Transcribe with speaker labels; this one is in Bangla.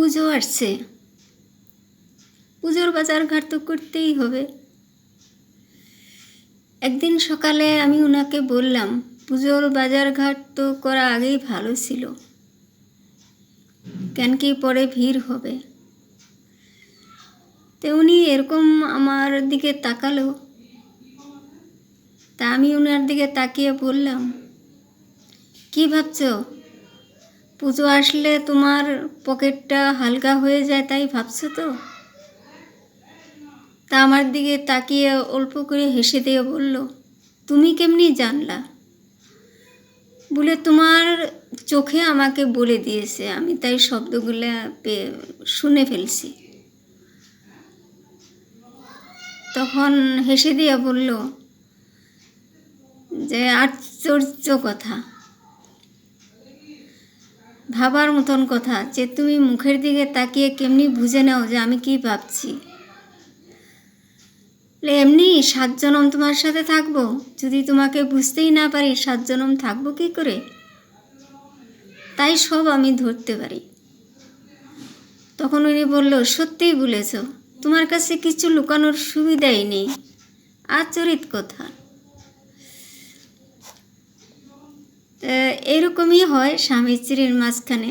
Speaker 1: পুজো আসছে। পুজোর বাজার ঘাট তো করতেই হবে। একদিন সকালে আমি ওনাকে বললাম, পুজোর বাজার ঘাট তো করা আগেই ভালো ছিল। কেন কি পরে ভিড় হবে। তো উনি এরকম আমার দিকে তাকালো। তা আমি ওনার দিকে তাকিয়ে বললাম, কি ভাবছ? পুজো আসলে তোমার পকেটটা হালকা হয়ে যায় তাই ভাবছ তো? তা আমার দিকে তাকিয়ে অল্প করে হেসে দিয়ে বলল, তুমি কেমনি জানলা? বলে, তোমার চোখে আমাকে বলে দিয়েছে, আমি তাই শব্দগুলো পে- শুনে ফেলছি। তখন হেসে দিয়ে বলল, যে আশ্চর্য কথা। ভাবার মতন কথা যে তুমি মুখের দিকে তাকিয়ে কেমনি বুঝে নাও যে আমি কি ভাবছি। এমনি সাত জনম তোমার সাথে থাকব? যদি তোমাকে বুঝতেই না পারি সাত জনম থাকব কি করে? তাই সব আমি ধরতে পারি। তখন উনি বলল, সত্যিই বলেছ, তোমার কাছে কিছু লুকানোর সুবিধাই নেই। আচরিত কথা। এরকমই হয় স্বামী স্ত্রীর মাঝখানে।